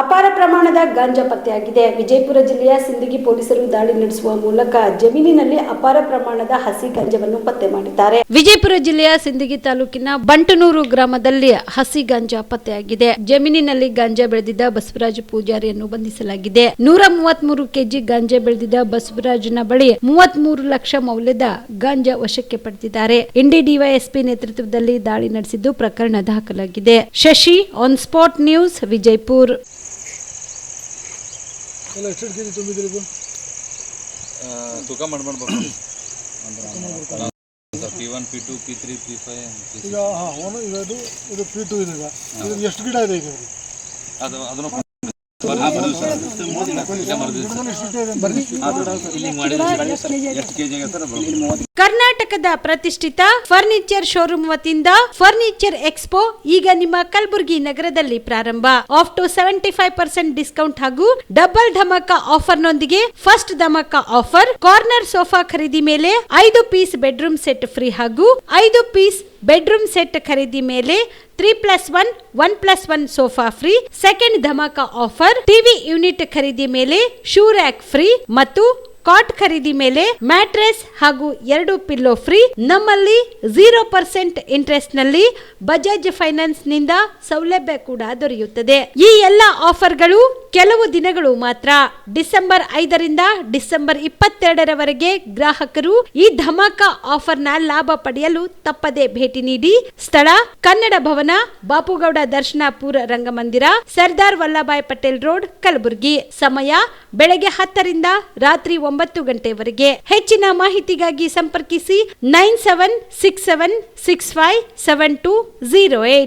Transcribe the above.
ಅಪಾರ ಪ್ರಮಾಣದ ಗಾಂಜಾ ಪತ್ತೆಯಾಗಿದೆ. ವಿಜಯಪುರ ಜಿಲ್ಲೆಯ ಸಿಂದಗಿ ಪೊಲೀಸರು ದಾಳಿ ನಡೆಸುವ ಮೂಲಕ ಜಮೀನಿನಲ್ಲಿ ಅಪಾರ ಪ್ರಮಾಣದ ಹಸಿ ಗಾಂಜಾವನ್ನು ಪತ್ತೆ ಮಾಡಿದ್ದಾರೆ. ವಿಜಯಪುರ ಜಿಲ್ಲೆಯ ಸಿಂದಗಿ ತಾಲೂಕಿನ ಬಂಟನೂರು ಗ್ರಾಮದಲ್ಲಿ ಹಸಿ ಗಾಂಜಾ ಪತ್ತೆಯಾಗಿದೆ. ಜಮೀನಿನಲ್ಲಿ ಗಾಂಜಾ ಬೆಳೆದಿದ್ದ ಬಸವರಾಜ ಪೂಜಾರಿಯನ್ನು ಬಂಧಿಸಲಾಗಿದೆ. ನೂರ ಮೂವತ್ಮೂರು ಕೆಜಿ ಗಾಂಜಾ ಬೆಳೆದಿದ್ದ ಬಸವರಾಜನ ಬಳಿ ಮೂವತ್ಮೂರು ಲಕ್ಷ ಮೌಲ್ಯದ ಗಾಂಜಾ ವಶಕ್ಕೆ ಪಡೆದಿದ್ದಾರೆ. ಇಂಡಿ ಡಿವೈಎಸ್ಪಿ ನೇತೃತ್ವದಲ್ಲಿ ದಾಳಿ ನಡೆಸಿದ್ದು ಪ್ರಕರಣ ದಾಖಲಾಗಿದೆ. Shashi on spot news Vijayapur. ಎಲ್ಲ ಎಷ್ಟು ಕೆ ಜಿ ತುಂಬಿದ್ರಿ ಇದು ಆ, ತೂಕ ಮಾಡಿ ಮಾಡಬೇಕು P one P two P three P ಈಗ ಹಾಂ ಇದು ಇದು ಪಿ ಟು ಇದೆ ಈಗ ಇದು ಎಷ್ಟು ಗಿಡ ಇದೆ ಈಗ? ಅದು ಅದನ್ನು ಕರ್ನಾಟಕದ ಪ್ರತಿಷ್ಠಿತ ಫರ್ನಿಚರ್ ಶೋರೂಮ್ ವತಿಯಿಂದ ಫರ್ನಿಚರ್ ಎಕ್ಸ್ಪೋ ಈಗ ನಿಮ್ಮ ಕಲಬುರಗಿ ನಗರದಲ್ಲಿ ಪ್ರಾರಂಭ. Off to seventy five percent discount ಹಾಗೂ ಡಬಲ್ ಧಮಕ ಆಫರ್ ನೊಂದಿಗೆ ಫಸ್ಟ್ ಧಮಕ ಆಫರ್ ಕಾರ್ನರ್ ಸೋಫಾ ಖರೀದಿ ಮೇಲೆ ಐದು ಪೀಸ್ ಬೆಡ್ರೂಮ್ ಸೆಟ್ ಫ್ರೀ ಹಾಗೂ ಐದು ಪೀಸ್ ಬೆಡ್ರೂಮ್ ಸೆಟ್ ಖರೀದಿ ಮೇಲೆ three plus one one plus one sofa free second dhamaka offer TV unit ಖರೀದಿ ಮೇಲೆ ಶೂ ರ್ಯಾಕ್ ಫ್ರೀ ಮತ್ತು ಕಾಟ್ ಖರೀದಿ ಮೇಲೆ ಮ್ಯಾಟ್ರೆಸ್ ಹಾಗೂ ಎರಡು ಪಿಲ್ಲೋ ಫ್ರೀ ನಮ್ಮಲ್ಲಿ ಜೀರೋ ಪರ್ಸೆಂಟ್ ಇಂಟ್ರೆಸ್ಟ್ನಲ್ಲಿ ಬಜಾಜ್ ಫೈನಾನ್ಸ್ನಿಂದ ಸೌಲಭ್ಯ ಕೂಡ ದೊರೆಯುತ್ತದೆ. ಈ ಎಲ್ಲ ಆಫರ್ಗಳು ಕೆಲವು ದಿನಗಳು ಮಾತ್ರ. ಡಿಸೆಂಬರ್ ಐದರಿಂದ ಡಿಸೆಂಬರ್ ಇಪ್ಪತ್ತೆರಡರವರೆಗೆ ಗ್ರಾಹಕರು ಈ ಧಮಾಕ ಆಫರ್ನ ಲಾಭ ಪಡೆಯಲು ತಪ್ಪದೆ ಭೇಟಿ ನೀಡಿ. ಸ್ಥಳ, ಕನ್ನಡ ಭವನ, ಬಾಪುಗೌಡ ದರ್ಶನಾಪುರ ರಂಗಮಂದಿರ, ಸರ್ದಾರ್ ವಲ್ಲಭಾಯ್ ಪಟೇಲ್ ರೋಡ್, ಕಲಬುರಗಿ. ಸಮಯ ಬೆಳಗ್ಗೆ ಹತ್ತರಿಂದ ರಾತ್ರಿ ಒಂಬತ್ತು ಗಂಟೆವರೆಗೆ. ಹೆಚ್ಚಿನ ಮಾಹಿತಿಗಾಗಿ ಸಂಪರ್ಕಿಸಿ nine seven six seven six five seven two zero eight.